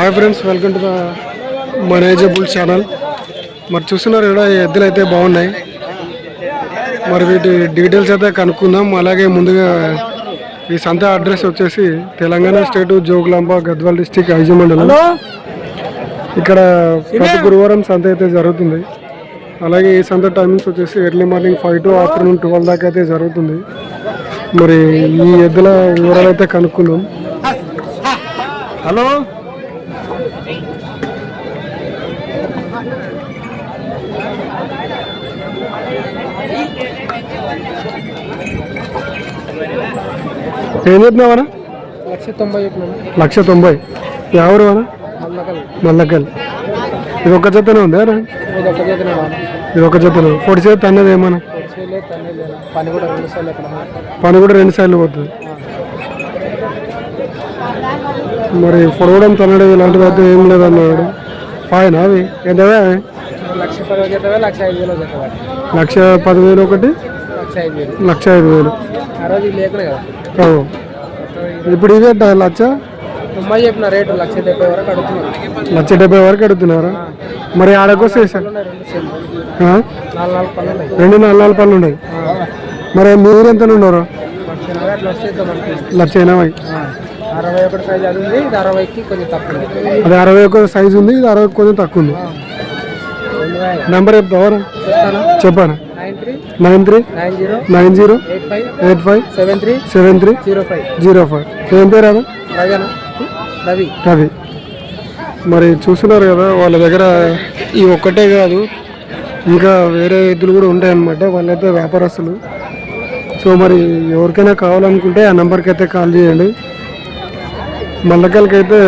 Hi friends welcome to the manageable channel మరి చూస్తున్నారు ఇక్కడ ఈ ఎద్దులు అయితే బాగున్నాయి. మరి వీటి డీటెయిల్స్ అయితే కనుక్కుందాం. అలాగే ముందుగా ఈ సంత అడ్రస్ వచ్చేసి Telangana state Jogulamba Gadwal district IG మండలం. ఇక్కడ ప్రతి గురువారం సంత అయితే జరుగుతుంది. అలాగే ఈ సంత టైమింగ్స్ వచ్చేసి early morning five to afternoon twelve దాకా అయితే జరుగుతుంది. మరి ఈ ఎద్దుల వివరాలు అయితే కనుక్కుందాం. హలో ఏం చెప్తున్నావనా లక్ష తొంభై లక్ష తొంభై. ఎవరు మల్లకల్. ఇది ఒక జతనే ఉందా? ఇది ఒక జతనే పొడి చేతి అన్నది ఏమన్నా పని కూడా రెండు సార్లు పోతుంది. మరి పొడవడం తనడం ఇలాంటివి అయితే ఏం లేదన్నాడు. ఫైన్ అవి ఎంత అవి లక్ష పదివేలు ఒకటి లక్ష ఐదు వేలు. ఇప్పుడు ఇదే లక్ష తొంభై చెప్పిన రేటు లక్ష డెబ్బై వరకు అడుగుతున్నాను లక్ష డెబ్బై వరకు అడుగుతున్నారా? మరి ఆడకొస్తే రెండు? నాలుగు నాలుగు పనులు ఉన్నాయి రెండు నాలుగు నాలుగు పళ్ళు ఉన్నాయి మరి మీరు ఎంత ఉన్నారు? లక్ష ఎనభై. అరవై ఒకటి సైజ్ అది ఉంది ఇది అరవైకి కొంచెం తక్కువ ఉంది. అది అరవై ఒక సైజు ఉంది ఇది అరవై కొంచెం తక్కువ ఉంది. నెంబర్ చెప్తాను. చెప్పాను? Nine three nine zero eight five seven three seven three zero five zero five ఏం పేరు అదా రవి. అది మరి చూస్తున్నారు కదా వాళ్ళ దగ్గర ఈ ఒక్కటే కాదు ఇంకా వేరే ఎద్దులు కూడా ఉంటాయి అన్నమాట వాళ్ళైతే వ్యాపారస్తులు. సో మరి ఎవరికైనా కావాలనుకుంటే ఆ నెంబర్కి అయితే కాల్ చేయండి. మల్లకలకి అయితే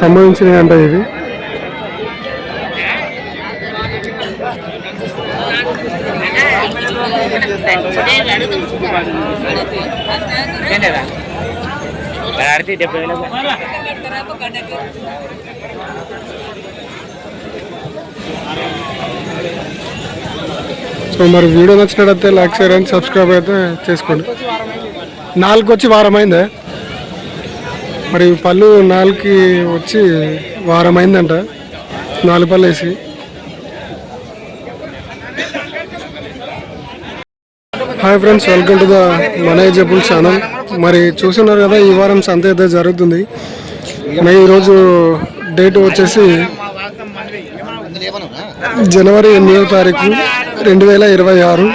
సంబంధించినవి అంట ఇవి. సో మరి వీడియో నచ్చినట్టయితే లైక్ షేర్ అండ్ సబ్స్క్రైబ్ అయితే చేసుకోండి. నాలుగు వచ్చి వారం మరి పళ్ళు నాలుగుకి వచ్చి వారం అయిందంట నాలుగు పళ్ళు వేసి. Hi friends welcome to the manageable channel. మరి చూస్తున్నారు కదా ఈ వారం సంత అయితే జరుగుతుంది. మరి ఈరోజు డేట్ వచ్చేసి జనవరి ఎనిమిదో తారీఖు రెండు వేల ఇరవై ఆరు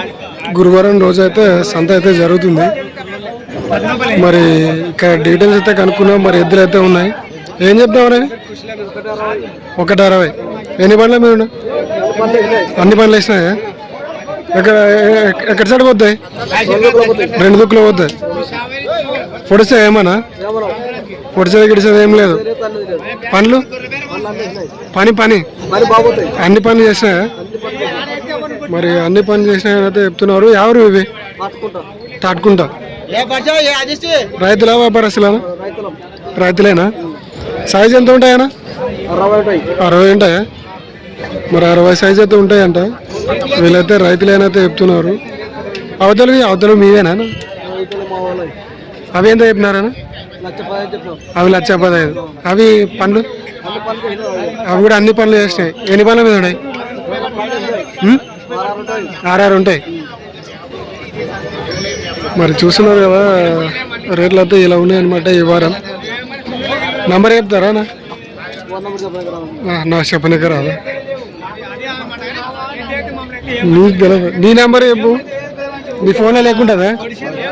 గురువారం రోజు అయితే సంత అయితే జరుగుతుంది. మరి ఇక్కడ డీటెయిల్స్ అయితే కనుక్కున్నాం మరి ఎద్దులు అయితే ఉన్నాయి. ఏం చెప్తామని ఒకటి అరవై. ఎన్ని మీద ఉన్నాయి? అన్ని బండ్లు వేసినాయా? ఎక్కడ ఎక్కడ సైడ్ పోతాయి? రెండు దుక్కులు పోతాయి. పొడిసా ఏమన్నా? పొడిసేది గిడిసేది ఏం లేదు. పనులు పని పని. మరి అన్ని పనులు చేసినాయా? మరి అన్ని పనులు చేసినాయని చెప్తున్నారు. ఎవరు ఇవి? తాటుకుంటా రైతులా వ్యాపారస్తులేనా రైతులేనా? సైజ్ ఎంత ఉంటాయనా అరవై ఉంటాయా? మరి అరవై సైజ్ అయితే ఉంటాయంట. వీళ్ళైతే రైతులేనైతే చెప్తున్నారు. అవతలవి అవతల మీవేనా అవి ఎంత చెప్పినారా అవి లక్ష పదహైదు. అవి పండ్లు? అవి కూడా అన్ని పనులు చేసినాయి. ఎన్ని పనుల మీద ఉన్నాయి? ఆరు ఆర్ఆర్ ఉంటాయి. మరి చూస్తున్నారు కదా రేట్లు అయితే ఇలా ఉన్నాయన్నమాట ఈ వారం. నంబర్ చెప్తారా నా నెంబర్ చెప్పనిక రాదు. నీకు తెలియదు నీ నెంబర్ చెప్పు. నీ ఫోన్లో లేకుంటుందా?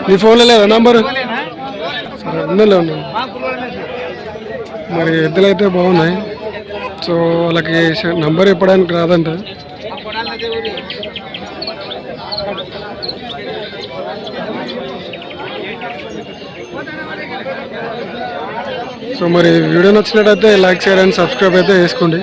నీ ఫోన్లో లేదా నంబరు సరే ఉన్నలే ఉన్నా మరి ఎద్దులు అయితే బాగున్నాయి. సో వాళ్ళకి నంబర్ చెప్పడానికి రాదంట. సో మరి వీడియో నచ్చినట్టయితే లైక్ షేర్ అండ్ సబ్స్క్రైబ్ అయితే చేసుకోండి.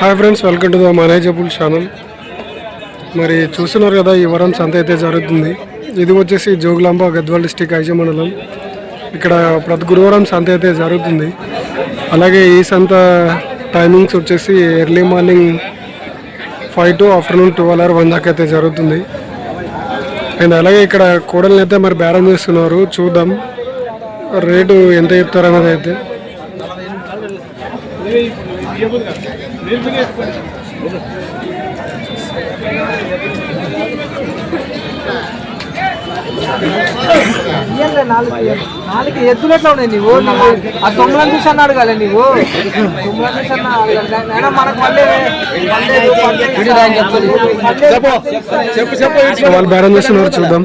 Hi friends welcome to the manageable channel మరి చూస్తున్నారు కదా ఈ వరం సంత అయితే జరుగుతుంది. ఇది వచ్చేసి జోగులాంబ గద్వాల్ డిస్టిక్ ఐజ మండలం. ఇక్కడ ప్రతి గురువారం సంత అయితే జరుగుతుంది. అలాగే ఈ సంత టైమింగ్స్ వచ్చేసి early morning five to afternoon twelve hour one దాకా అయితే జరుగుతుంది. అండ్ అలాగే ఇక్కడ కోడల్ని అయితే మరి బేరం చేస్తున్నారు. చూద్దాం. రేటు ఎంత చెప్తారన్నది అయితే. ఇయ్యాలే నాలుగు నాలుగు ఎద్దులు ఎట్లా ఉన్నాయి నీవు నువ్వు ఆ సొమ్ములను చూసి అన్నాడు కదా నీవు సొమ్ములను చూసి అన్నా మనకు మళ్ళీ చెప్పు చెప్పు వాళ్ళు బేరం చేస్తున్నారు చూద్దాం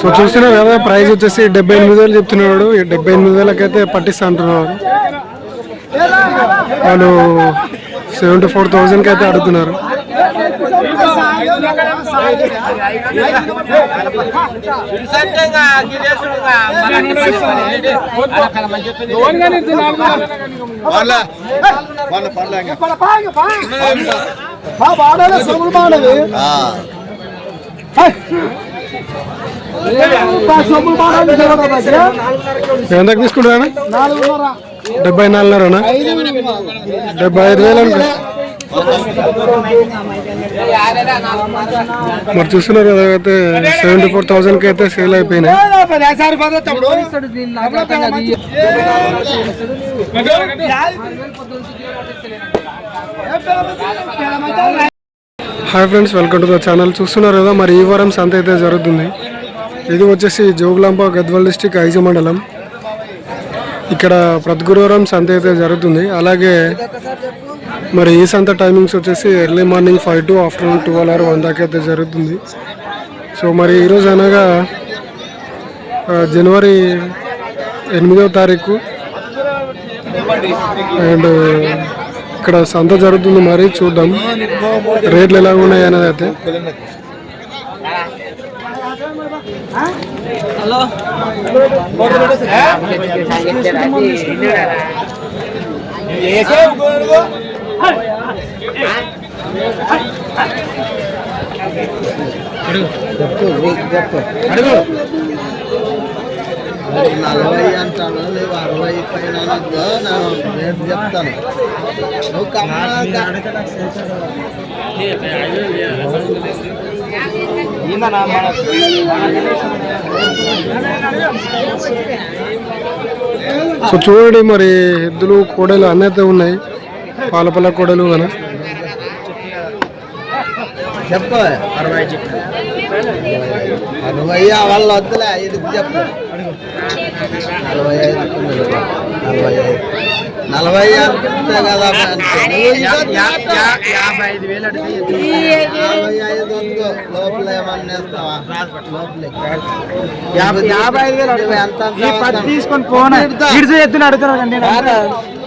సో చూస్తున్నారు కదా ప్రైస్ వచ్చేసి డెబ్బై ఎనిమిది వేలు చెప్తున్నాడు ఈ డెబ్బై ఎనిమిది వేలకైతే పట్టిస్తా అంటున్నారు వాళ్ళు సెవెంటీ ఫోర్ థౌజండ్కి అయితే అడుగుతున్నారు. ఎంతకు తీసుకుంటారా డెబ్బై నాలుగున్నర డెబ్బై ఐదు వేలు అనుకో మరి చూస్తున్నారు కదా అయితే సెవెంటీ ఫోర్ థౌసండ్కి అయితే సేల్ అయిపోయినాయి. Hi friends welcome to the channel చూస్తున్నారు కదా మరి ఈ వారం సంత అయితే జరుగుతుంది. ఇది వచ్చేసి జోగులాంబ గద్వాల్ డిస్టిక్ ఐజ మండలం. ఇక్కడ ప్రతి గురువారం సంత అయితే జరుగుతుంది. అలాగే మరి ఈ సంత టైమింగ్స్ వచ్చేసి early morning five to afternoon twelve or one దాకా అయితే జరుగుతుంది. సో మరి ఈరోజు అనగా జనవరి ఎనిమిదవ తారీఖు. అండ్ ఇక్కడ సంత జరుగుతుంది మరి చూద్దాం. రేట్లు ఎలా ఉన్నాయి అనేది అయితే. చెప్పు చెప్పు అడుగు నలభై అంటాను లేవు అరవై పైన నేను రేపు చెప్తాను నువ్వు కమ్మగా సో చూడండి మరి ఎద్దులు కోడలు అన్నీ ఉన్నాయి. పాలపల్ల కోడలు కదా? చెప్పు అరవై చెప్పు అరవై వాళ్ళ వద్దులే ఐదు చెప్పు? నలభై ఐదు నలభై ఐదు. నలభై అనుకుంటే కదా యాభై ఐదు వేలు యాభై ఐదు వద్దు లోపల ఏమన్నా లోపల. యాభై ఐదు వేలు ఎంత తీసుకొని పోనా? అడుగుతున్నాడు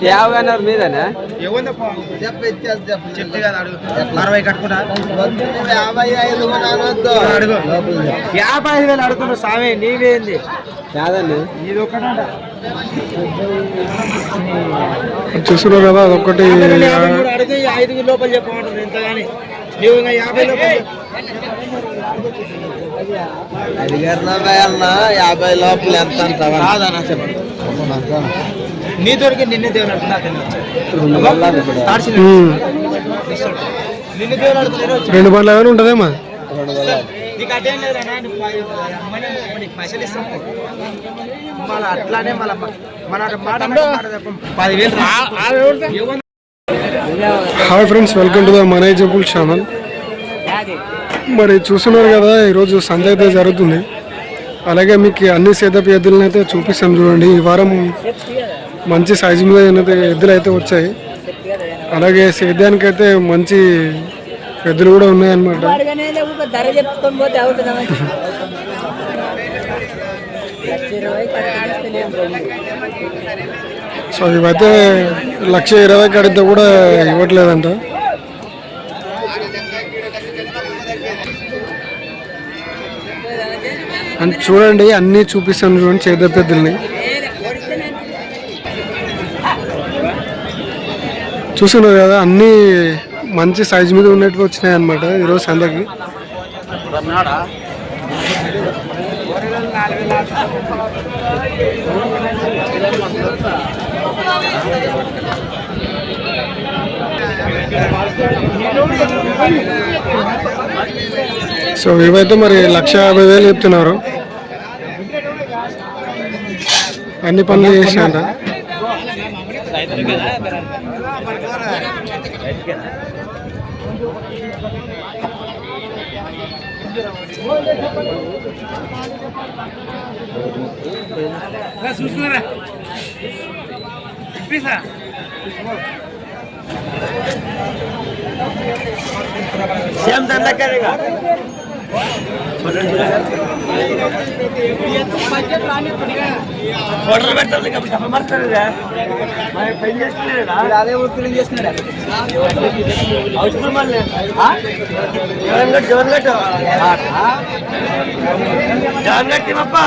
యాభై అన్నారు మీదనా? అరవై కట్టుకుంటా యాభై ఐదు. యాభై వేలు అడుగుతున్నావు సామే నీవేంది? కాదండి. ఇది ఒకటంట చూస్తున్నారు కదా అదొకటి అడిగి ఐదు లోపల చెప్పమంటారు నువ్వు ఇంకా యాభై లోపల అడిగారు యాభై లోపల ఎంత అంటావా? కాదన్నా చెప్పండి. నీ దొరికి నిన్నే దేవుడు అంటున్నా రెండు బండ్లు ఏమైనా ఉంటుందేమా రెండు వందలు. నీకు అదేం లేదన్నా నువ్వు అమ్మని నీకు పైసలు ఇస్తాం మళ్ళీ అట్లానే మళ్ళీ మన మాట మాట చెప్పం. పదివేలు రా. Hi friends welcome to the manageable channel. మరి చూస్తున్నారు కదా ఈరోజు అయితే జరుగుతుంది. అలాగే మీకు అన్ని సేదపు ఎద్దులను అయితే చూపిస్తాం చూడండి. ఈ వారం మంచి సైజు మీద అయితే ఎద్దులు అయితే వచ్చాయి. అలాగే సేద్యానికి అయితే మంచి ఎద్దులు కూడా ఉన్నాయన్నమాట. లక్ష ఇరవై సో ఇవైతే లక్ష ఇరవై కడితే కూడా ఇవ్వట్లేదంట. అండ్ చూడండి అన్నీ చూపిస్తాను చూడండి చేత పెద్దల్ని. చూస్తున్నారు కదా అన్నీ మంచి సైజు మీద ఉన్నట్టుగా వచ్చినాయి అనమాట ఈరోజు సందకి. సో ఇవైతే మరి లక్ష యాభై వేలు చెప్తున్నారు. అన్ని పనులు చేసినాయంట చూసుకున్నారా సేమ్ దండకరేగా ఫోటోలు పెట్టాలి కాబట్టి చెప్పమంటారుగా మరి పెళ్ళి చేసుకున్నాడా అదే ఊరు చేస్తున్నాడా అవసరం మళ్ళీ జగన్ గట్టు జగన్ గట్టు. జగన్ గట్టి అప్ప